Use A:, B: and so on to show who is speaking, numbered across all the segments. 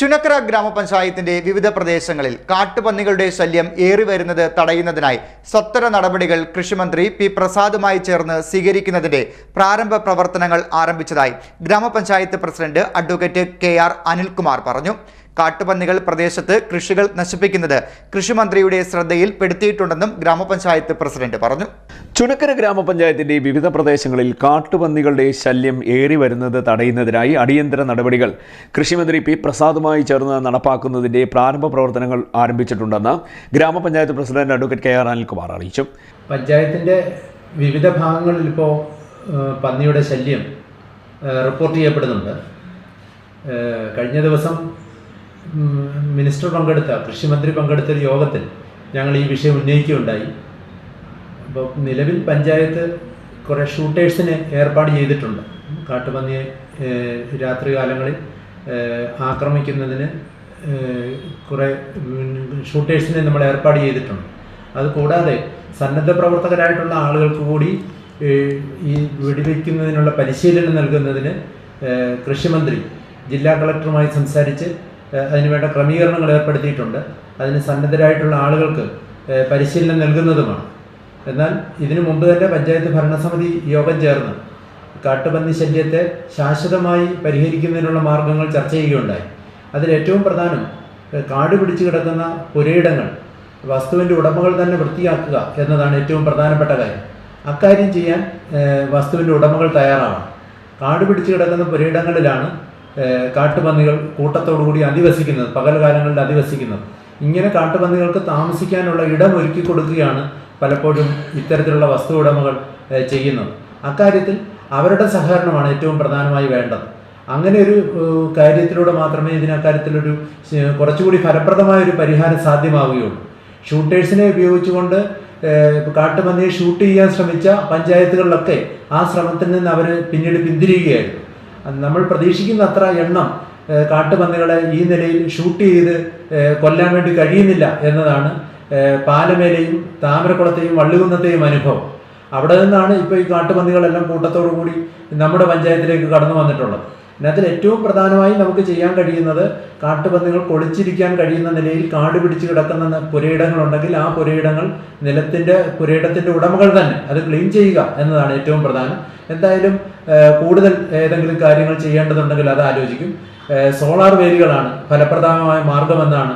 A: ചുനക്കര ഗ്രാമപഞ്ചായത്തിന്റെ വിവിധ പ്രദേശങ്ങളിൽ കാട്ടുപന്നികളുടെ ശല്യം ഏറി വരുന്നത് തടയുന്നതിനായി സത്വര നടപടികൾ കൃഷിമന്ത്രി പി പ്രസാദുമായി ചേർന്ന് സ്വീകരിക്കുന്നതിന്റെ പ്രാരംഭ പ്രവർത്തനങ്ങൾ ആരംഭിച്ചതായി ഗ്രാമപഞ്ചായത്ത് president advocate K R Anilkumar പറഞ്ഞു. കാട്ടുപന്നികൾ പ്രദേശത്ത് കൃഷികൾ നശിപ്പിക്കുന്നത് കൃഷിമന്ത്രിയുടെ ശ്രദ്ധയിൽ പെടുത്തിയിട്ടുണ്ടെന്നും ഗ്രാമപഞ്ചായത്ത് പ്രസിഡന്റ് പറഞ്ഞു.
B: ചുനക്കര ഗ്രാമപഞ്ചായത്തിന്റെ വിവിധ പ്രദേശങ്ങളിൽ കാട്ടുപന്നികളുടെ ശല്യം ഏറി വരുന്നത് തടയുന്നതിനായി അടിയന്തര നടപടികൾ. കൃഷിമന്ത്രി പി പ്രസാദുമായി ചേർന്ന് നടപ്പാക്കുന്നതിന്റെ പ്രാരംഭ പ്രവർത്തനങ്ങൾ ആരംഭിച്ചിട്ടുണ്ടെന്ന് ഗ്രാമപഞ്ചായത്ത് president advocate K R Anilkumar അറിയിച്ചു.
C: പഞ്ചായത്തിന്റെ വിവിധ ഭാഗങ്ങളിൽ ഇപ്പോൾ പന്നിയുടെ ശല്യം റിപ്പോർട്ട് ചെയ്യപ്പെടുന്നുണ്ട്. കഴിഞ്ഞ ദിവസം മിനിസ്റ്റർ പങ്കെടുത്ത കൃഷിമന്ത്രി പങ്കെടുത്ത ഒരു യോഗത്തിൽ ഞങ്ങൾ ഈ വിഷയം ഉന്നയിക്കുകയുണ്ടായി. അപ്പോൾ നിലവിൽ പഞ്ചായത്ത് കുറേ ഷൂട്ടേഴ്സിനെ ഏർപ്പാട് ചെയ്തിട്ടുണ്ട്. കാട്ടുപന്നിയെ രാത്രി രാത്രികാലങ്ങളിൽ ഏഹ്, ആക്രമിക്കുന്നതിന് കുറേ ഷൂട്ടേഴ്സിന് നമ്മൾ ഏർപ്പാട് ചെയ്തിട്ടുണ്ട്. അതുകൂടാതെ സന്നദ്ധ പ്രവർത്തകരായിട്ടുള്ള ആളുകൾക്ക് കൂടി ഈ വെടിവെക്കുന്നതിനുള്ള പരിശീലനം നൽകുന്നതിന് കൃഷിമന്ത്രി ജില്ലാ കളക്ടറുമായി സംസാരിച്ച് അതിനുവേണ്ട ക്രമീകരണങ്ങൾ ഏർപ്പെടുത്തിയിട്ടുണ്ട്. അതിന് സന്നദ്ധരായിട്ടുള്ള ആളുകൾക്ക് പരിശീലനം നൽകുന്നതുമാണ്. എന്നാൽ ഇതിനു മുമ്പ് തന്നെ പഞ്ചായത്ത് ഭരണസമിതി യോഗം ചേർന്ന് കാട്ടുപന്നി ശല്യത്തെ ശാശ്വതമായി പരിഹരിക്കുന്നതിനുള്ള മാർഗങ്ങൾ ചർച്ച ചെയ്യുകയുണ്ടായി. അതിലേറ്റവും പ്രധാനം കാട് പിടിച്ചു കിടക്കുന്ന പുരയിടങ്ങൾ വസ്തുവിന്റെ ഉടമകൾ തന്നെ വൃത്തിയാക്കുക എന്നതാണ് ഏറ്റവും പ്രധാനപ്പെട്ട കാര്യം. അക്കാര്യം ചെയ്യാൻ വസ്തുവിന്റെ ഉടമകൾ തയ്യാറാവണം. കാട് പിടിച്ചു കിടക്കുന്ന പുരയിടങ്ങളിലാണ് കാട്ടുപന്നികൾ കൂട്ടത്തോടുകൂടി അധിവസിക്കുന്നത് പകൽകാലങ്ങളിൽ അധിവസിക്കുന്നത്. ഇങ്ങനെ കാട്ടുപന്നികൾക്ക് താമസിക്കാനുള്ള ഇടം ഒരുക്കി കൊടുക്കുകയാണ് പലപ്പോഴും ഇത്തരത്തിലുള്ള വസ്തു ഉടമകൾ ചെയ്യുന്നത്. അക്കാര്യത്തിൽ അവരുടെ സഹകരണമാണ് ഏറ്റവും പ്രധാനമായി വേണ്ടത്. അങ്ങനെ ഒരു കാര്യത്തിലൂടെ മാത്രമേ ഇതിനക്കാര്യത്തിലൊരു കുറച്ചുകൂടി ഫലപ്രദമായ ഒരു പരിഹാരം സാധ്യമാവുകയുള്ളൂ. ഷൂട്ടേഴ്സിനെ ഉപയോഗിച്ചുകൊണ്ട് കാട്ടുപന്നിയെ ഷൂട്ട് ചെയ്യാൻ ശ്രമിച്ച പഞ്ചായത്തുകളിലൊക്കെ ആ ശ്രമത്തിൽ നിന്ന് അവർ പിന്നീട് പിന്തിരിയുകയായിരുന്നു. നമ്മൾ പ്രതീക്ഷിക്കുന്ന അത്ര എണ്ണം കാട്ടുപന്നികളെ ഈ നിലയിൽ ഷൂട്ട് ചെയ്ത് കൊല്ലാൻ വേണ്ടി കഴിയുന്നില്ല എന്നതാണ് പാലമേലെയും താമരക്കുളത്തെയും വള്ളികുന്നത്തെയും അനുഭവം. അവിടെ നിന്നാണ് ഇപ്പോൾ ഈ കാട്ടുപന്നികളെല്ലാം കൂട്ടത്തോടു കൂടി നമ്മുടെ പഞ്ചായത്തിലേക്ക് കടന്നു വന്നിട്ടുള്ളത്. ഇതിനകത്തിൽ ഏറ്റവും പ്രധാനമായി നമുക്ക് ചെയ്യാൻ കഴിയുന്നത് കാട്ടുപന്നികൾ കൊളിച്ചിരിക്കാൻ കഴിയുന്ന നിലയിൽ കാട് പിടിച്ച് കിടക്കുന്ന പുരയിടങ്ങളുണ്ടെങ്കിൽ ആ പുരയിടങ്ങൾ നിലത്തിന്റെ പുരയിടത്തിന്റെ ഉടമകൾ തന്നെ. അത് ക്ലീൻ ചെയ്യുക എന്നതാണ് ഏറ്റവും പ്രധാനം. എന്തായാലും കൂടുതൽ ഏതെങ്കിലും കാര്യങ്ങൾ ചെയ്യേണ്ടതുണ്ടെങ്കിൽ അത് ആലോചിക്കും. സോളാർ വേലികളാണ് ഫലപ്രദമായ മാർഗമെന്നാണ്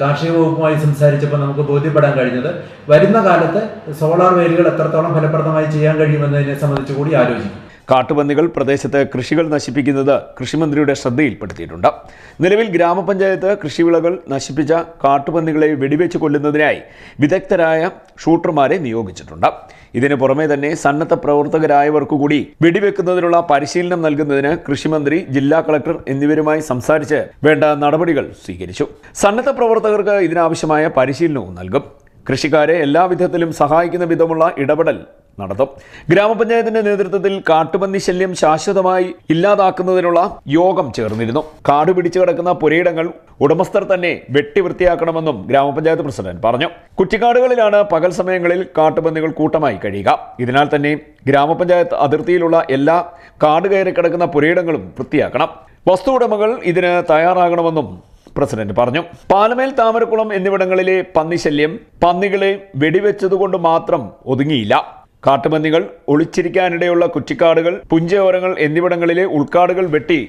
C: കാർഷിക വകുപ്പുമായി സംസാരിച്ചപ്പോൾ നമുക്ക് ബോധ്യപ്പെടാൻ കഴിഞ്ഞത്. വരുന്ന കാലത്ത് സോളാർ വേലികൾ എത്രത്തോളം ഫലപ്രദമായി ചെയ്യാൻ കഴിയുമെന്നതിനെ സംബന്ധിച്ച് കൂടി ആലോചിക്കും.
B: കാട്ടുപന്നികൾ പ്രദേശത്ത് കൃഷികൾ നശിപ്പിക്കുന്നത് കൃഷിമന്ത്രിയുടെ ശ്രദ്ധയിൽപ്പെടുത്തിയിട്ടുണ്ട്. നിലവിൽ ഗ്രാമപഞ്ചായത്ത് കൃഷിവിളകൾ നശിപ്പിച്ച കാട്ടുപന്നികളെ വെടിവെച്ച് കൊല്ലുന്നതിനായി വിദഗ്ധരായ ഷൂട്ടർമാരെ നിയോഗിച്ചിട്ടുണ്ട്. ഇതിന് പുറമെ തന്നെ സന്നദ്ധ പ്രവർത്തകരായവർക്കു കൂടി വെടിവെക്കുന്നതിനുള്ള പരിശീലനം നൽകുന്നതിന് കൃഷിമന്ത്രി ജില്ലാ കളക്ടർ എന്നിവരുമായി സംസാരിച്ച് വേണ്ട നടപടികൾ സ്വീകരിച്ചു. സന്നദ്ധ പ്രവർത്തകർക്ക് ഇതിനാവശ്യമായ പരിശീലനവും നൽകും. കൃഷിക്കാരെ എല്ലാവിധത്തിലും സഹായിക്കുന്ന വിധമുള്ള ഇടപെടൽ നടത്തും. ഗ്രാമപഞ്ചായത്തിന്റെ നേതൃത്വത്തിൽ കാട്ടുപന്നി ശല്യം ശാശ്വതമായി ഇല്ലാതാക്കുന്നതിനുള്ള യോഗം ചേർന്നിരുന്നു. കാട് പിടിച്ചു കിടക്കുന്ന പുരയിടങ്ങൾ ഉടമസ്ഥർ തന്നെ വെട്ടി വൃത്തിയാക്കണമെന്നും ഗ്രാമപഞ്ചായത്ത് പ്രസിഡന്റ് പറഞ്ഞു. കുറ്റിക്കാടുകളിലാണ് പകൽ സമയങ്ങളിൽ കാട്ടുപന്നികൾ കൂട്ടമായി കഴിയുക. ഇതിനാൽ തന്നെ ഗ്രാമപഞ്ചായത്ത് അതിർത്തിയിലുള്ള എല്ലാ കാട് കയറി കിടക്കുന്ന പുരയിടങ്ങളും വൃത്തിയാക്കണം. വസ്തു ഉടമകൾ ഇതിന് തയ്യാറാകണമെന്നും പ്രസിഡന്റ് പറഞ്ഞു. പാലമേൽ താമരക്കുളം എന്നിവിടങ്ങളിലെ പന്നിശല്യം പന്നികളെ വെടിവെച്ചതുകൊണ്ട് മാത്രം ഒതുങ്ങിയില്ല. കാട്ടുപന്നികൾ ഒളിച്ചിരിക്കാനിടയുള്ള കുറ്റിക്കാടുകൾ പുഞ്ചയോരങ്ങൾ എന്നിവിടങ്ങളിലെ ഉൾക്കാടുകൾ വെട്ടി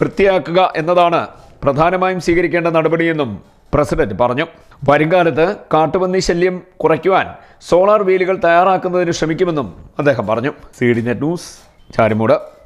B: വൃത്തിയാക്കുക എന്നതാണ് പ്രധാനമായും സ്വീകരിക്കേണ്ട നടപടിയെന്നും പ്രസിഡന്റ് പറഞ്ഞു. വരുംകാലത്ത് കാട്ടുപന്നി ശല്യം കുറയ്ക്കുവാൻ സോളാർ വീലുകൾ തയ്യാറാക്കുന്നതിന് ശ്രമിക്കുമെന്നും അദ്ദേഹം പറഞ്ഞു. C D net news Charimood.